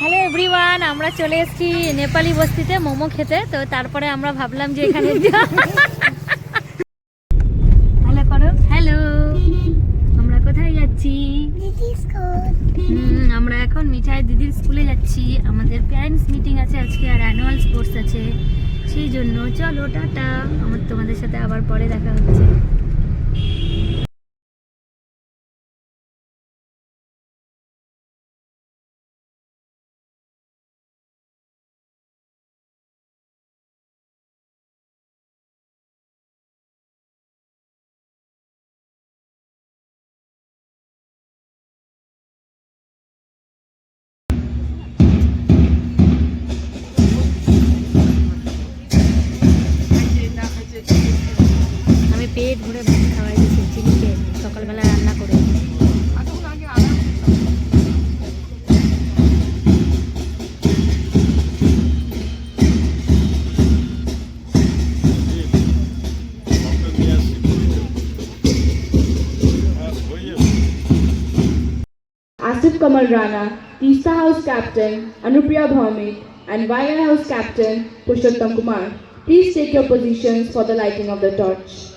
Hello everyone আমরা চলে এসেছি নেপালি বস্তিতে মোমো খেতে তো তারপরে আমরা ভাবলাম যে এখানে হ্যালো করো। হ্যালো আমরা কোথায় যাচ্ছি? আমরা এখন মিঠাই দিদির স্কুলে যাচ্ছি। আমাদের প্যারেন্টস মিটিং আছে আজকে আর অ্যানুয়াল স্পোর্টস আছে। সেই জন্য চলো টাটা। আমার তোমাদের সাথে আবার পরে দেখা হচ্ছে। Asif Kamal Rana, Tista House Captain Anupriya Bhaumik, and Vaya House Captain Pushottam Kumar. Please take your positions for the lighting of the torch.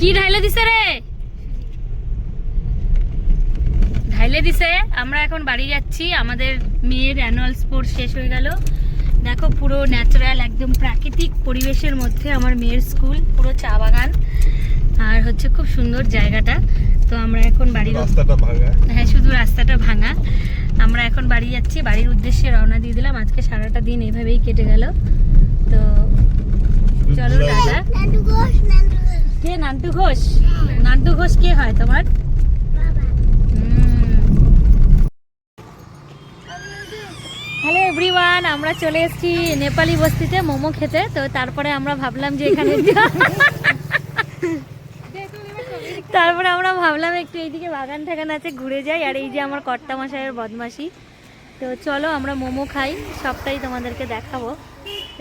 কি ঢাইলে দিছে রে? ঢাইলে দিছে। আমরা এখন বাড়ি যাচ্ছি। আমাদের মেয়ের অ্যানুয়াল স্পোর্টস শেষ হয়ে গেল। দেখো পুরো ন্যাচারাল একদম প্রাকৃতিক পরিবেশের মধ্যে আমার মেয়ের স্কুল পুরো চা বাগান। আর হচ্ছে খুব সুন্দর জায়গাটা। তো আমরা এখন বাড়ির রাস্তাটা ভাঙা। হ্যাঁ শুধু রাস্তাটা ভাঙা। আমরা এখন বাড়ি যাচ্ছি। বাড়ির উদ্দেশ্যে রওনা দিয়ে দিলাম। আজকে সারাটা দিন এইভাবেই কেটে গেল। তো চলো দাদা কে নান্টু ঘোষ? নান্টু ঘোষ কে হয় তোমার? হ্যালো এভরিওয়ান আমরা চলে এসেছি নেপালি বস্তিতে মোমো খেতে, তো তারপরে আমরা ভাবলাম যে এখানে তারপরে আমরা ভাবলাম একটু এইদিকে বাগান ঠাগান আছে, ঘুরে যাই, আর এই যে আমার কর্তা মশাইয়ের বদমাসি তো চলো আমরা মোমো খাই, সবটাই তোমাদেরকে দেখাবো।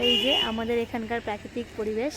এই যে আমাদের এখানকার প্রাকৃতিক পরিবেশ।